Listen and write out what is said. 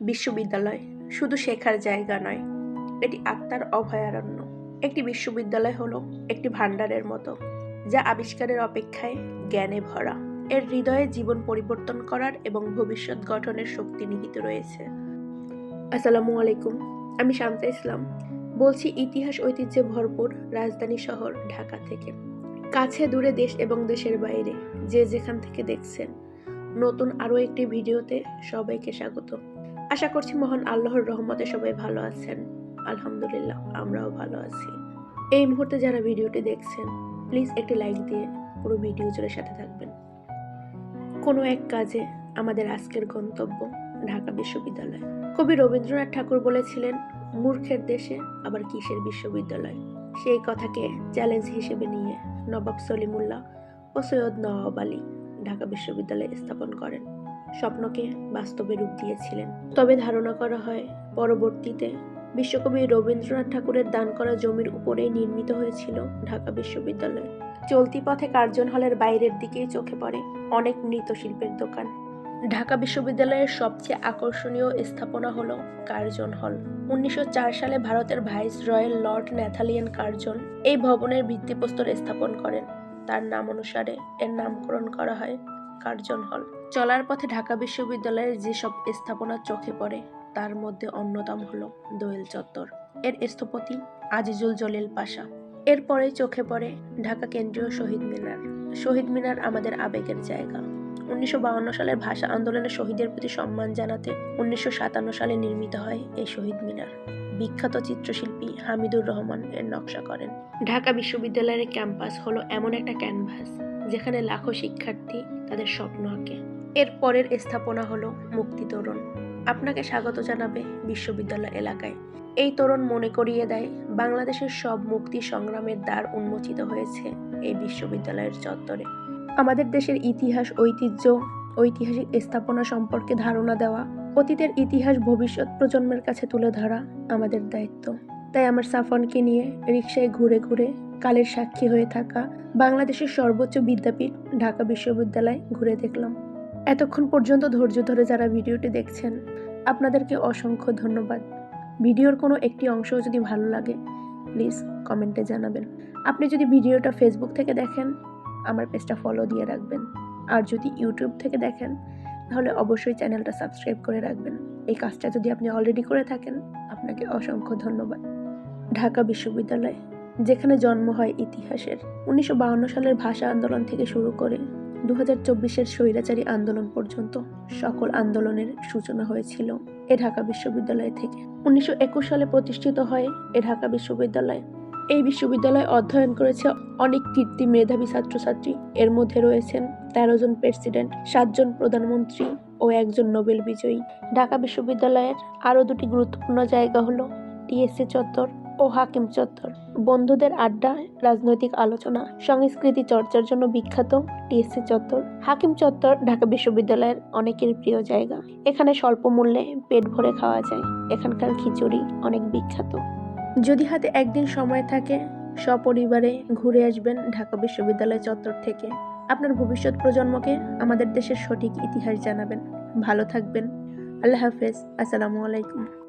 বিশ্ববিদ্যালয় শুধু শেখার জায়গা নয়, এটি আত্মার অভয়ারণ্য। একটি বিশ্ববিদ্যালয় হলো একটি ভাণ্ডারের মতো, যা আবিষ্কারের অপেক্ষায় জ্ঞানে ভরা। এর হৃদয়ে জীবন পরিবর্তন করার এবং ভবিষ্যৎ গঠনের শক্তি নিহিত রয়েছে। আসসালামু আলাইকুম, আমি শান্তা ইসলাম। বলছি, ইতিহাস ঐতিহ্যে ভরপুর রাজধানী শহর ঢাকা থেকে। কাছে দূরে দেশ এবং দেশের বাইরে, যে যেখান থেকে দেখছেন। নতুন আরও একটি ভিডিওতে সবাইকে স্বাগত। আশা করছি মহান আল্লাহর রহমতে সবাই ভালো আছেন। আলহামদুলিল্লাহ, আমরাও ভালো আছি। এই মুহূর্তে যারা ভিডিওটি দেখছেন প্লিজ একটি লাইক দিয়ে পুরো ভিডিও জুড়ে সাথে থাকবেন। কোনো এক কাজে আমাদের আজকের গন্তব্য ঢাকা বিশ্ববিদ্যালয়। কবি রবীন্দ্রনাথ ঠাকুর বলেছিলেন, মূর্খের দেশে আবার কিসের বিশ্ববিদ্যালয়? সেই কথাকে চ্যালেঞ্জ হিসেবে নিয়ে নবাব সলিমুল্লাহ ও সৈয়দ নওয়াব আলী ঢাকা বিশ্ববিদ্যালয় স্থাপন করেন। স্বপ্নকে বাস্তবে রূপ দিয়েছিলেন। তবে ধারণা করা হয়, পরবর্তীতে বিশ্বকবি রবীন্দ্রনাথ ঠাকুরের দান করা জমির উপরেই নির্মিত হয়েছিল ঢাকা বিশ্ববিদ্যালয়। চলতি পথে কার্জন হলের বাইরের দিকেই চোখে পড়ে অনেক মৃৎশিল্পের দোকান। ঢাকা বিশ্ববিদ্যালয়ের সবচেয়ে আকর্ষণীয় স্থাপনা হল কার্জন হল। উনিশশো চার সালে ভারতের viceroy Lord Nathaniel Curzon এই ভবনের ভিত্তিপ্রস্তর স্থাপন করেন। তার নাম অনুসারে এর নামকরণ করা হয় কার্জন হল। চলার পথে ঢাকা বিশ্ববিদ্যালয়ের যেসব স্থাপনা চোখে পড়ে, তার মধ্যে অন্যতম হল দোয়েল চত্বর। এর স্থপতি আজিজুল জলিল পাশা। এরপরে চোখে পড়ে ঢাকা কেন্দ্রীয় শহীদ মিনার। শহীদ মিনার আমাদের আবেগের জায়গা। উনিশশো সালের ভাষা আন্দোলনে শহীদের প্রতি সম্মান জানাতে উনিশশো সাতান্ন সালে নির্মিত হয় এই শহীদ মিনার। বিখ্যাত চিত্রশিল্পী হামিদুর রহমান এর নকশা করেন। ঢাকা বিশ্ববিদ্যালয়ের ক্যাম্পাস হলো এমন একটা ক্যানভাস। যেখানে লাখো শিক্ষার্থী তাদের স্বপ্ন আঁকে। এর পরের স্থাপনা হলো মুক্তি তোরণ। আপনাকে স্বাগত জানাবে বিশ্ববিদ্যালয় এলাকায়। এই তোরণ মনে করিয়ে দেয়, বাংলাদেশের সব মুক্তি সংগ্রামের দ্বার উন্মোচিত হয়েছে এই বিশ্ববিদ্যালয়ের চত্বরে। আমাদের দেশের ইতিহাস, ঐতিহ্য, ঐতিহাসিক স্থাপনা সম্পর্কে ধারণা দেওয়া, অতীতের ইতিহাস ভবিষ্যৎ প্রজন্মের কাছে তুলে ধরা আমাদের দায়িত্ব। তাই আমার সাফনকে নিয়ে রিক্সায় ঘুরে ঘুরে কালের সাক্ষী হয়ে থাকা বাংলাদেশের সর্বোচ্চ বিদ্যাপীঠ, ঢাকা বিশ্ববিদ্যালয় ঘুরে দেখলাম। এতক্ষণ পর্যন্ত ধৈর্য ধরে যারা ভিডিওটি দেখছেন, আপনাদেরকে অসংখ্য ধন্যবাদ। ভিডিওর কোনো একটি অংশ যদি ভালো লাগে, প্লিজ কমেন্টে জানাবেন। আপনি যদি ভিডিওটা ফেসবুক থেকে দেখেন, আমার পেজটা ফলো দিয়ে রাখবেন। আর যদি ইউটিউব থেকে দেখেন, তাহলে অবশ্যই চ্যানেলটা সাবস্ক্রাইব করে রাখবেন। এই কাজটা যদি আপনি অলরেডি করে থাকেন, আপনাকে অসংখ্য ধন্যবাদ। ঢাকা বিশ্ববিদ্যালয়, যেখানে জন্ম হয় ইতিহাসের। উনিশশো সালের ভাষা আন্দোলন থেকে শুরু করে দু হাজার চব্বিশের স্বৈরাচারী আন্দোলন পর্যন্ত সকল আন্দোলনের সূচনা হয়েছিল এ ঢাকা বিশ্ববিদ্যালয় থেকে। উনিশশো একুশ সালে প্রতিষ্ঠিত হয় এ ঢাকা বিশ্ববিদ্যালয়। এই বিশ্ববিদ্যালয়ে অধ্যয়ন করেছে অনেক কীর্তি, মেধাবী ছাত্রছাত্রী। এর মধ্যে রয়েছেন তেরো জন প্রেসিডেন্ট সাতজন প্রধানমন্ত্রী ও একজন নোবেল বিজয়ী। ঢাকা বিশ্ববিদ্যালয়ের আরও দুটি গুরুত্বপূর্ণ জায়গা হলো টিএসসি চত্বর ও হাকিম চত্বর। বন্ধুদের আড্ডা, রাজনৈতিক আলোচনা, সংস্কৃতি চর্চার জন্য বিখ্যাত টিএসসি চত্বর। হাকিম চত্বর ঢাকা বিশ্ববিদ্যালয়ের অনেকের প্রিয় জায়গা। এখানে স্বল্প মূল্যে পেট ভরে খাওয়া যায়। এখানকার খিচুড়ি অনেক বিখ্যাত। যদি হাতে একদিন সময় থাকে, সপরিবারে ঘুরে আসবেন ঢাকা বিশ্ববিদ্যালয় চত্বর থেকে। আপনার ভবিষ্যৎ প্রজন্মকে আমাদের দেশের সঠিক ইতিহাস জানাবেন। ভালো থাকবেন। আল্লাহ হাফেজ। আসসালামু আলাইকুম।